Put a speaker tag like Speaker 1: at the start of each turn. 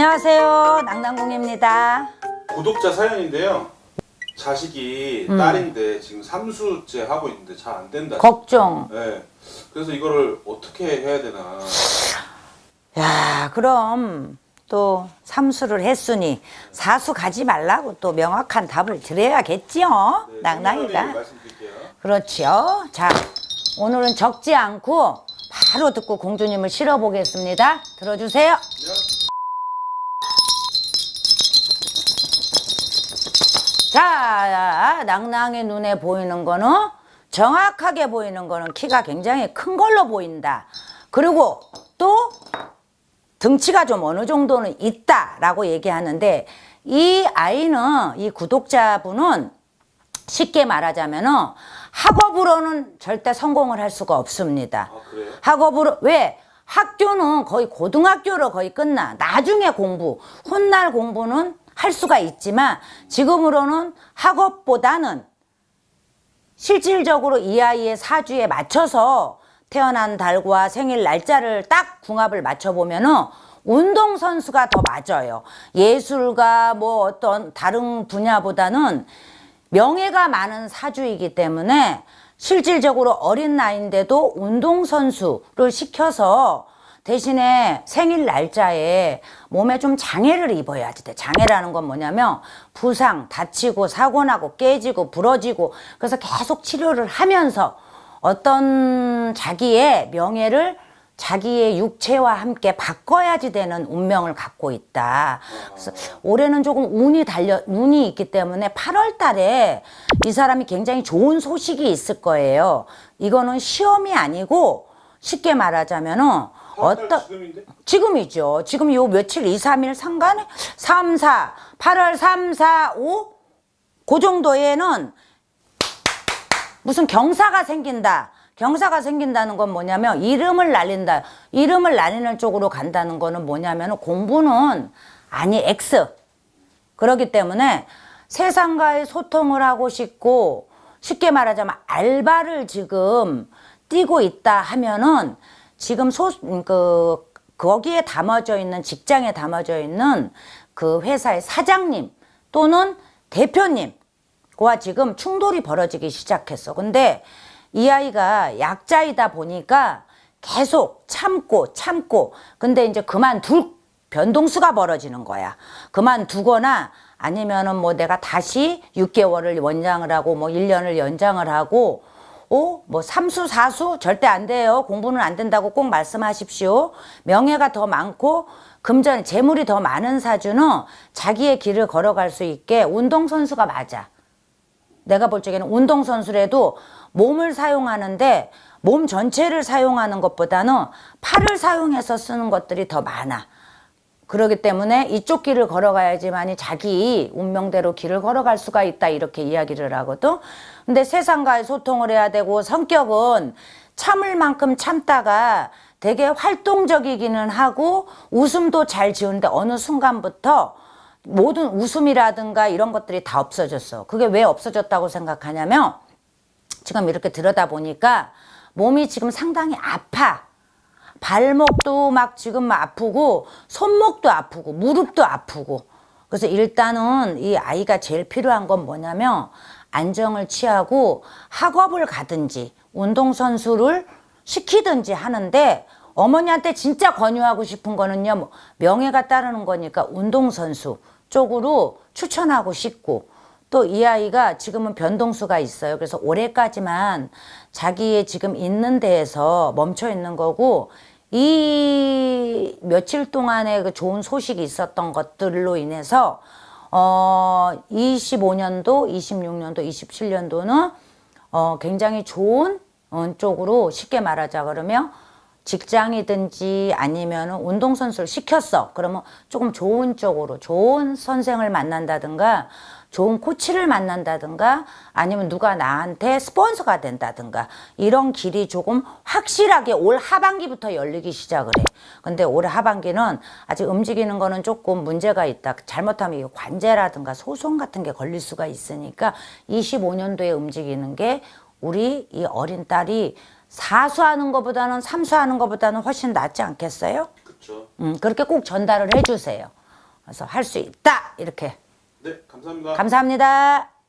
Speaker 1: 안녕하세요. 낭낭공입니다.
Speaker 2: 구독자 사연인데요. 자식이
Speaker 1: 음.
Speaker 2: 딸인데 지금 삼수째 하고 있는데 잘 안 된다.
Speaker 1: 걱정.
Speaker 2: 네. 그래서 이거를 어떻게 해야 되나.
Speaker 1: 야, 그럼 또 삼수를 했으니 사수 가지 말라고 또 명확한 답을 드려야겠지요.
Speaker 2: 네,
Speaker 1: 낭낭이가. 그렇죠. 자, 오늘은 적지 않고 바로 듣고 공주님을 실어보겠습니다. 들어주세요. 자, 낭낭의 눈에 보이는 거는 정확하게 보이는 거는 키가 굉장히 큰 걸로 보인다. 그리고 또 등치가 좀 어느 정도는 있다 라고 얘기하는데 이 아이는 이 구독자분은 쉽게 말하자면 은 학업으로는 절대 성공을 할 수가 없습니다.
Speaker 2: 아?
Speaker 1: 학업으로 왜 학교는 거의 고등학교로 거의 끝나 나중에 공부 훗날 공부는 할 수가 있지만 지금으로는 학업보다는 실질적으로 이 아이의 사주에 맞춰서 태어난 달과 생일 날짜를 딱 궁합을 맞춰보면은 운동선수가 더 맞아요. 예술가 뭐 어떤 다른 분야보다는 명예가 많은 사주이기 때문에 실질적으로 어린 나이인데도 운동선수를 시켜서 대신에 생일 날짜에 몸에 좀 장애를 입어야지 돼. 장애라는 건 뭐냐면 부상, 다치고 사고 나고 깨지고 부러지고 그래서 계속 치료를 하면서 어떤 자기의 명예를 자기의 육체와 함께 바꿔야지 되는 운명을 갖고 있다. 그래서 올해는 조금 운이 달려 운이 있기 때문에 8월 달에 이 사람이 굉장히 좋은 소식이 있을 거예요. 이거는 시험이 아니고 쉽게 말하자면은
Speaker 2: 어떤 지금인데?
Speaker 1: 지금이죠. 지금 요 며칠 2, 3일 상간에 3, 4, 8월 3, 4, 5? 그 정도에는 무슨 경사가 생긴다. 경사가 생긴다는 건 뭐냐면 이름을 날린다. 이름을 날리는 쪽으로 간다는 거는 뭐냐면 공부는 아니 X. 그렇기 때문에 세상과의 소통을 하고 싶고 쉽게 말하자면 알바를 지금 뛰고 있다 하면은 지금 소, 그, 거기에 담아져 있는 직장에 담아져 있는 그 회사의 사장님 또는 대표님과 지금 충돌이 벌어지기 시작했어. 근데 이 아이가 약자이다 보니까 계속 참고 참고 근데 이제 그만둘 변동수가 벌어지는 거야. 그만두거나 아니면은 뭐 내가 다시 6개월을 연장을 하고 뭐 1년을 연장을 하고 어? 뭐 삼수 사수 절대 안 돼요. 공부는 안 된다고 꼭 말씀하십시오. 명예가 더 많고 금전 재물이 더 많은 사주는 자기의 길을 걸어갈 수 있게 운동 선수가 맞아. 내가 볼 적에는 운동 선수라도 몸을 사용하는데 몸 전체를 사용하는 것보다는 팔을 사용해서 쓰는 것들이 더 많아. 그러기 때문에 이쪽 길을 걸어가야지만이 자기 운명대로 길을 걸어갈 수가 있다 이렇게 이야기를 하거든. 근데 세상과의 소통을 해야 되고 성격은 참을 만큼 참다가 되게 활동적이기는 하고 웃음도 잘 지우는데 어느 순간부터 모든 웃음이라든가 이런 것들이 다 없어졌어. 그게 왜 없어졌다고 생각하냐면 지금 이렇게 들여다 보니까 몸이 지금 상당히 아파. 발목도 막 지금 막 아프고 손목도 아프고 무릎도 아프고. 그래서 일단은 이 아이가 제일 필요한 건 뭐냐면 안정을 취하고 학업을 가든지 운동선수를 시키든지 하는데 어머니한테 진짜 권유하고 싶은 거는요 뭐 명예가 따르는 거니까 운동선수 쪽으로 추천하고 싶고 또 이 아이가 지금은 변동수가 있어요. 그래서 올해까지만 자기의 지금 있는 데에서 멈춰 있는 거고 이 며칠 동안의 그 좋은 소식이 있었던 것들로 인해서 어 25년도, 26년도, 27년도는 어 굉장히 좋은 어, 쪽으로 쉽게 말하자 그러면 직장이든지 아니면 운동선수를 시켰어. 그러면 조금 좋은 쪽으로 좋은 선생을 만난다든가 좋은 코치를 만난다든가 아니면 누가 나한테 스폰서가 된다든가 이런 길이 조금 확실하게 올 하반기부터 열리기 시작을 해. 근데 올 하반기는 아직 움직이는 거는 조금 문제가 있다. 잘못하면 관제라든가 소송 같은 게 걸릴 수가 있으니까 25년도에 움직이는 게 우리 이 어린 딸이 사수하는 것보다는 삼수하는 것보다는 훨씬 낫지 않겠어요?
Speaker 2: 그쵸.
Speaker 1: 음, 그렇게 꼭 전달을 해주세요. 그래서 할 수 있다 이렇게
Speaker 2: 네, 감사합니다.
Speaker 1: 감사합니다.